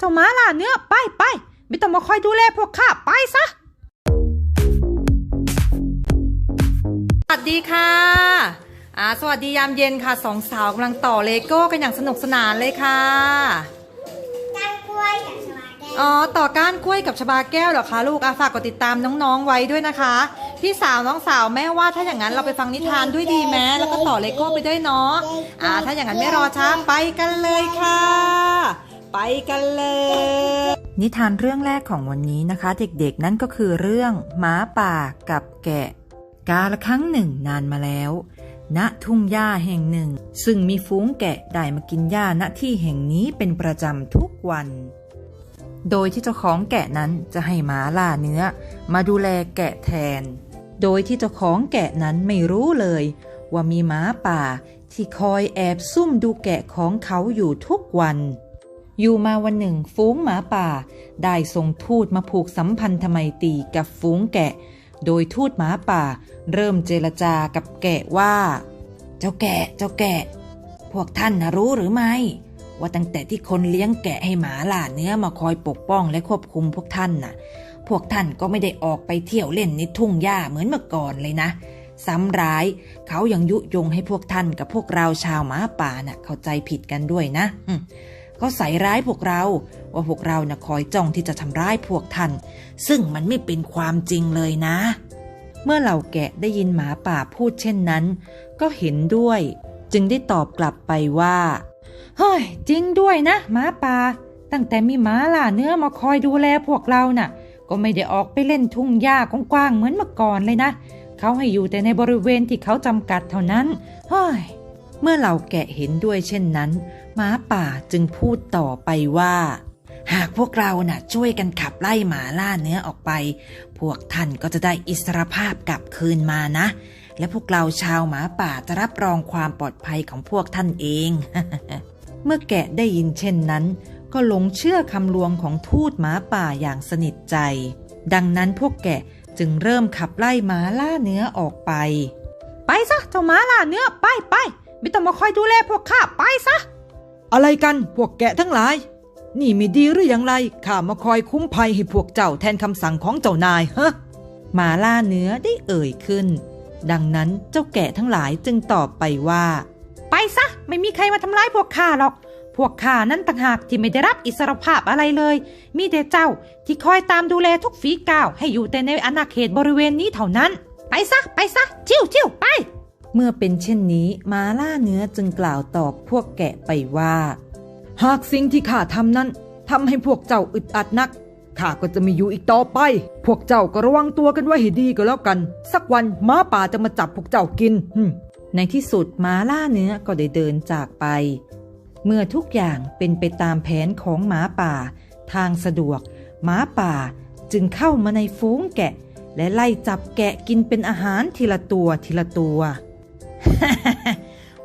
เจ้าหมาล่าเนื้อไปไปไม่ต้องมาคอยดูแลพวกข้าไปซะสวัสดีค่ะอ่าสวัสดียามเย็นค่ะสองสาวกำลังต่อเลโก้กันอย่างสนุกสนานเลยค่ะก้านกล้วยกับชวาแก้วอ๋อต่อก้านกล้วยกับชบาแก้วเหรอคะลูกอาฝากกดติดตามน้องๆไว้ด้วยนะคะ พี่สาวน้องสาวแม่ว่าถ้าอย่างนั้นเราไปฟังนิทานด้วยดีไหมแล้วก็ต่อเลโก้ไปด้วยเนาะอ่าถ้าอย่างนั้นไม่รอช้าไปกันเลยค่ะ ไปกันเลย นิทานเรื่องแรกของวันนี้นะคะ เด็กๆ นั่นก็คือเรื่องหมาป่ากับแกะ กาละครั้งหนึ่งนานมาแล้ว ณทุ่งหญ้าแห่งหนึ่ง ซึ่งมีฝูงแกะได้มากินหญ้าณที่แห่งนี้เป็นประจำทุกวัน โดยที่เจ้าของแกะนั้นจะให้หมาล่าเนื้อ มาดูแลแกะแทน โดยที่เจ้าของแกะนั้นไม่รู้เลย ว่ามีหมาป่าที่คอยแอบซุ่มดูแกะของเขาอยู่ทุกวัน อยู่มาวันหนึ่งฝูงหมาป่า ได้ส่งทูตมาผูกสัมพันธไมตรีกับฝูงแกะ โดยทูตหมาป่า เริ่มเจรจากับแกะว่า เจ้าแกะเจ้าแกะ พวกท่านนะรู้หรือไม่ ว่าตั้งแต่ที่คนเลี้ยงแกะให้หมาล่าเนื้อมาคอยปกป้องและควบคุมพวกท่านน่ะ พวกท่านก็ไม่ได้ออกไปเที่ยวเล่นในทุ่งหญ้าเหมือนเมื่อก่อนเลยนะซ้ำร้ายเขายังยุยงให้พวกท่านกับพวกเราชาวหมาป่าน่ะเข้าใจผิดกันด้วยนะ อืมเขาใส่ร้ายพวกเรา ว่าพวกเราน่ะคอยจ้องที่จะทำร้ายพวกท่าน ซึ่งมันไม่เป็นความจริงเลยนะ เมื่อเหล่าแกะได้ยินหมาป่าพูดเช่นนั้น ก็เห็นด้วย จึงได้ตอบกลับไปว่าเฮ้ยจริงด้วยนะหมาป่าตั้งแต่มีหมาล่าเนื้อมาคอยดูแลพวกเราน่ะ ก็ไม่ได้ออกไปเล่นทุ่งหญ้ากว้างๆเหมือนเมื่อก่อนเลยนะ เขาให้อยู่แต่ในบริเวณที่เขาจำกัดเท่านั้นเฮ้ย เมื่อเหล่าแกะเห็นด้วยเช่นนั้นหมาป่าจึงพูดต่อไปว่า หากพวกเราน่ะช่วยกันขับไล่หมาล่าเนื้อออกไป พวกท่านก็จะได้อิสรภาพกลับคืนมานะ และพวกเราชาวหมาป่าจะรับรองความปลอดภัยของพวกท่านเอง เมื่อแกะได้ยินเช่นนั้น ก็หลงเชื่อคำลวงของทูตหมาป่าอย่างสนิทใจ ดังนั้นพวกแกะจึงเริ่มขับไล่หมาล่าเนื้อออกไป ไปซะเจ้าหมาล่าเนื้อไปไป ไม่ต้องมาคอยดูแลพวกข้าไปซะ อะไรกันพวกแกะทั้งหลาย นี่ไม่ดีหรืออย่างไรข้ามาคอยคุ้มภัยให้พวกเจ้าแทนคำสั่งของเจ้านายฮะหมาล่าเนื้อได้เอ่ยขึ้น ดังนั้นเจ้าแกะทั้งหลายจึงตอบไปว่า ไปซะไม่มีใครมาทำร้ายพวกข้าหรอก พวกข้านั้นต่างหากที่ไม่ได้รับอิสรภาพอะไรเลย มีแต่เจ้าที่คอยตามดูแลทุกฝีก้าวให้อยู่แต่ในอาณาเขตบริเวณนี้เท่านั้น ไปซะไปซะชิวชิวไป เมื่อเป็นเช่นนี้หมาล่าเนื้อจึงกล่าวตอบพวกแกะไปว่า หากสิ่งที่ข้าทำนั้นทำให้พวกเจ้าอึดอัดนักข้าก็จะไม่อยู่อีกต่อไป พวกเจ้าก็ระวังตัวกันไว้ให้ดีก็แล้วกัน สักวันหม้าป่าจะมาจับพวกเจ้ากิน ในที่สุดหมาล่าเนื้อก็ได้เดินจากไป เมื่อทุกอย่างเป็นไปตามแผนของหมาป่า ทางสะดวกหมาป่าจึงเข้ามาในฝูงแกะ และไล่จับแกะกินเป็นอาหารทีละตัวทีละตัว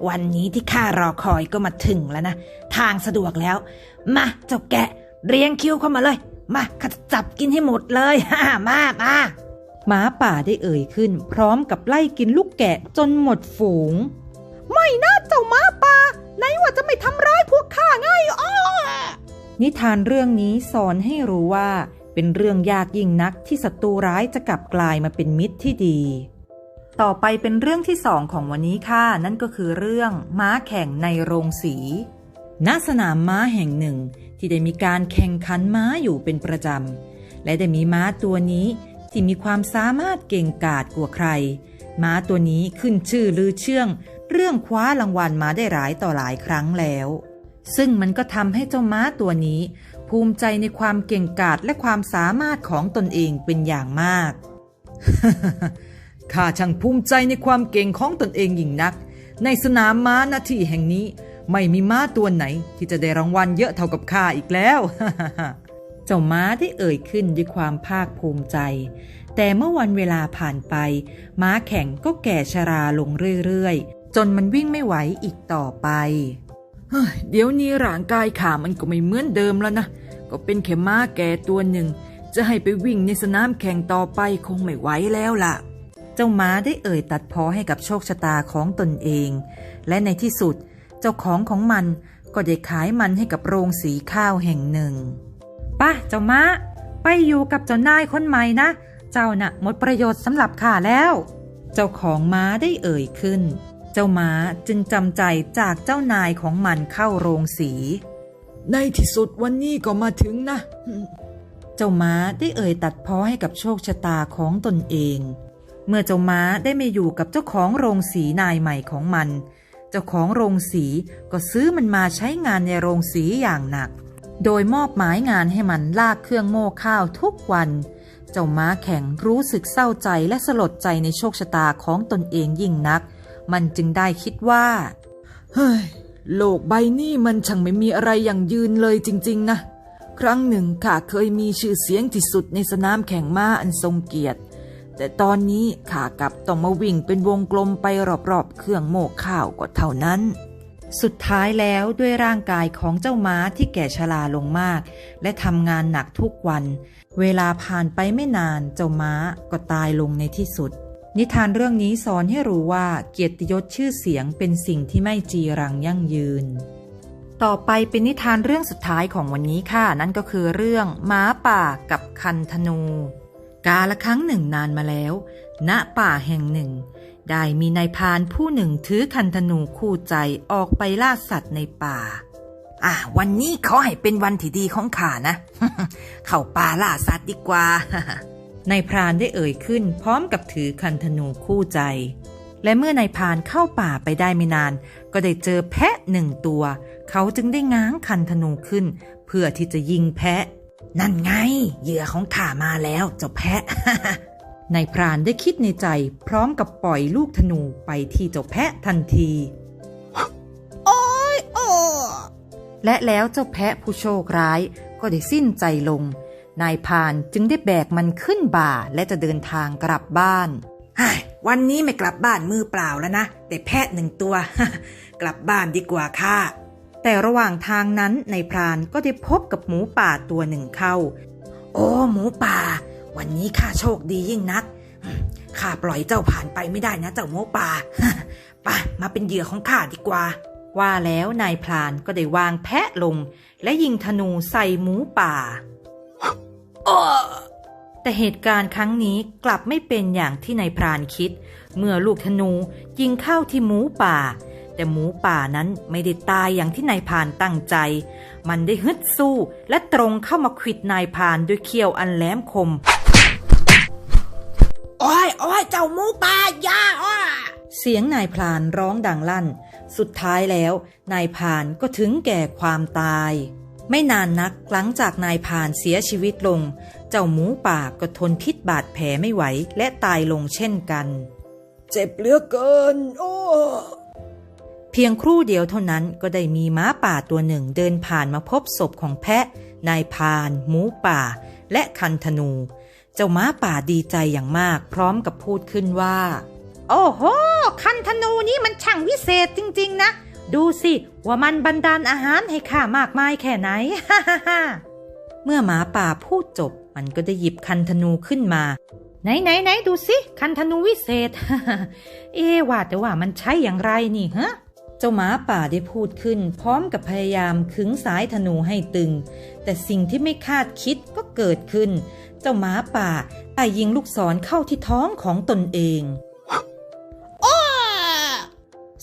วันนี้ที่ข้ารอคอยก็มาถึงแล้วนะ ทางสะดวกแล้ว มาเจ้าแกะ เรียงคิวเข้ามาเลย มาข้าจะจับกินให้หมดเลยฮ่ามามาหมาป่าได้เอ่ยขึ้น พร้อมกับไล่กินลูกแกะจนหมดฝูง ไม่นะเจ้าหมาป่าไหนว่าจะไม่ทำร้ายพวกข้าไงอ้อนิทานเรื่องนี้สอนให้รู้ว่า เป็นเรื่องยากยิ่งนักที่ศัตรูร้ายจะกลับกลายมาเป็นมิตรที่ดี ต่อไปเป็นเรื่องที่สองของวันนี้ค่ะ นั่นก็คือเรื่องม้าแข่งในโรงสีณสนามม้าแห่งหนึ่ง ที่ได้มีการแข่งขันม้าอยู่เป็นประจำ และได้มีม้าตัวนี้ที่มีความสามารถเก่งกาจกว่าใคร ม้าตัวนี้ขึ้นชื่อลือเชื่อง เรื่องคว้ารางวัลมาได้หลายต่อหลายครั้งแล้ว ซึ่งมันก็ทำให้เจ้าม้าตัวนี้ ภูมิใจในความเก่งกาจและความสามารถของตนเองเป็นอย่างมาก ข้าช่างภูมิใจในความเก่งของตนเองยิ่งนัก ในสนามม้านาที่แห่งนี้ ไม่มีม้าตัวไหน ที่จะได้รางวัลเยอะเท่ากับข้าอีกแล้วเจ้าม้าได้เอ่ยขึ้นด้วยความภาคภูมิใจ แต่เมื่อวันเวลาผ่านไป ม้าแข่งก็แก่ชราลงเรื่อยๆ จนมันวิ่งไม่ไหวอีกต่อไปเฮ้ยเดี๋ยวนี้ร่างกายข้ามันก็ไม่เหมือนเดิมแล้วนะ ก็เป็นแค่ม้าแก่ตัวหนึ่ง จะให้ไปวิ่งในสนามแข่งต่อไปคงไม่ไหวแล้วล่ะ เจ้าม้าได้เอ่ยตัดพ้อให้กับโชคชะตาของตนเอง และในที่สุด เจ้าของของมันก็ได้ขายมันให้กับโรงสีข้าวแห่งหนึ่งป่ะเจ้าม้า ไปอยู่กับเจ้านายคนใหม่นะ เจ้าน่ะหมดประโยชน์สำหรับข้าแล้ว เจ้าของม้าได้เอ่ยขึ้น เจ้าม้าจึงจำใจจากเจ้านายของมันเข้าโรงสี ในที่สุดวันนี้ก็มาถึงนะ เจ้าม้าได้เอ่ยตัดพ้อให้กับโชคชะตาของตนเอง เมื่อเจ้าม้าได้มาอยู่กับเจ้าของโรงสีนายใหม่ของมัน เจ้าของโรงสีก็ซื้อมันมาใช้งานในโรงสีอย่างหนัก โดยมอบหมายงานให้มันลากเครื่องโม่ข้าวทุกวัน เจ้าม้าแข็งรู้สึกเศร้าใจและสลดใจในโชคชะตาของตนเองยิ่งนัก มันจึงได้คิดว่า เฮ้ย โลกใบนี้มันช่างไม่มีอะไรอย่างยืนเลยจริง ๆ นะ ครั้งหนึ่งข้าเคยมีชื่อเสียงที่สุดในสนามแข่งม้าอันทรงเกียรติ แต่ตอนนี้ข้ากลับต้องมาวิ่งเป็นวงกลมไปรอบๆ เครื่องโม่ข้าวก็เท่านั้น สุดท้ายแล้วด้วยร่างกายของเจ้าม้าที่แก่ชราลงมาก และทำงานหนักทุกวัน เวลาผ่านไปไม่นานเจ้าม้าก็ตายลงในที่สุด นิทานเรื่องนี้สอนให้รู้ว่าเกียรติยศชื่อเสียงเป็นสิ่งที่ไม่จีรังยั่งยืนต่อไปเป็นนิทานเรื่องสุดท้ายของวันนี้ค่ะ นั่นก็คือเรื่องม้าป่ากับคันธนู กาละครั้งหนึ่งนานมาแล้ว ณป่าแห่งหนึ่ง ได้มีนายพรานผู้หนึ่งถือคันธนูคู่ใจออกไปล่าสัตว์ในป่า อะวันนี้เขอให้เป็นวันที่ดีของข้านะ เข้าป่าล่าสัตว์ดีกว่านายพรานได้เอ่ยขึ้นพร้อมกับถือคันธนูคู่ใจ และเมื่อนายพรานเข้าป่าไปได้ไม่นาน ก็ได้เจอแพะหนึ่งตัว เขาจึงได้ง้างคันธนูขึ้น เพื่อที่จะยิงแพะ นั่นไง เหยื่อของข้ามาแล้วเจ้าแพะนายพรานได้คิดในใจพร้อมกับปล่อยลูกธนูไปที่เจ้าแพะทันที โอ้โอ้และแล้วเจ้าแพะผู้โชคร้ายก็ได้สิ้นใจลง นายพรานจึงได้แบกมันขึ้นบ่าและจะเดินทางกลับบ้านวันนี้ไม่กลับบ้านมือเปล่าแล้วนะ แต่แพะหนึ่งตัว กลับบ้านดีกว่าค่ะ แต่ระหว่างทางนั้นนายพรานก็ได้พบกับหมูป่าตัวหนึ่งเข้า โอ้หมูป่า วันนี้ข้าโชคดียิ่งนักข้าปล่อยเจ้าผ่านไปไม่ได้นะเจ้าหมูป่าไปมาเป็นเหยื่อของข้าดีกว่า ว่าแล้วนายพรานก็ได้วางแพะลง และยิงธนูใส่หมูป่าแต่เหตุการณ์ครั้งนี้กลับไม่เป็นอย่างที่นายพรานคิด เมื่อลูกธนูยิงเข้าที่หมูป่า แต่หมูป่านั้นไม่ได้ตายอย่างที่นายพรานตั้งใจ มันได้ฮึดสู้และตรงเข้ามาขวิดนายพรานด้วยเขี้ยวอันแหลมคม โอ้ยโอ้ยเจ้าหมูป่าอย่าอ้อเสียงนายพรานร้องดังลั่น สุดท้ายแล้ว นายพรานก็ถึงแก่ความตาย ไม่นานนักหลังจากนายพรานเสียชีวิตลง เจ้าหมูป่าก็ทนพิษบาดแผลไม่ไหวและตายลงเช่นกัน เจ็บเหลือเกิน โอ้ เพียงครู่เดียวเท่านั้นก็ได้มีม้าป่าตัวหนึ่งเดินผ่านมาพบศพของแพะ นายพาน หมูป่า และคันธนู เจ้าม้าป่าดีใจอย่างมากพร้อมกับพูดขึ้นว่า โอ้โห คันธนูนี้มันช่างวิเศษจริง ๆ นะ ดูสิว่ามันบันดาลอาหารให้ข้ามากมายแค่ไหน ฮ่าเมื่อหมาป่าพูดจบ มันก็ได้หยิบคันธนูขึ้นมา ไหนไหนไหนดูสิ คันธนูวิเศษ เอว่าแต่ว่ามันใช้อย่างไรนี่ฮะ เจ้าหมาป่าได้พูดขึ้น พร้อมกับพยายามขึงสายธนูให้ตึง แต่สิ่งที่ไม่คาดคิดก็เกิดขึ้น เจ้าหมาป่าได้ยิงลูกศรเข้าที่ท้องของตนเอง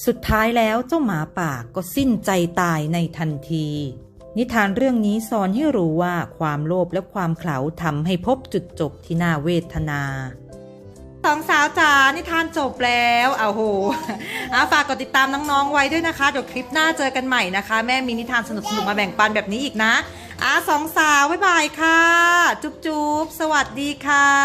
สุดท้ายแล้วเจ้าหมาป่าก็สิ้นใจตายในทันที นิทานเรื่องนี้สอนให้รู้ว่าความโลภและความเขลาทำให้พบจุดจบที่น่าเวทนา สองสาวจ๋านิทานจบแล้วเอาโหอะฝากกดติดตามน้องๆไว้ด้วยนะคะ เดี๋ยวคลิปหน้าเจอกันใหม่นะคะ แม่มีนิทานสนุกๆมาแบ่งปันแบบนี้อีกนะอะสองสาว บ๊ายบายค่ะ จุ๊บๆ สวัสดีค่ะ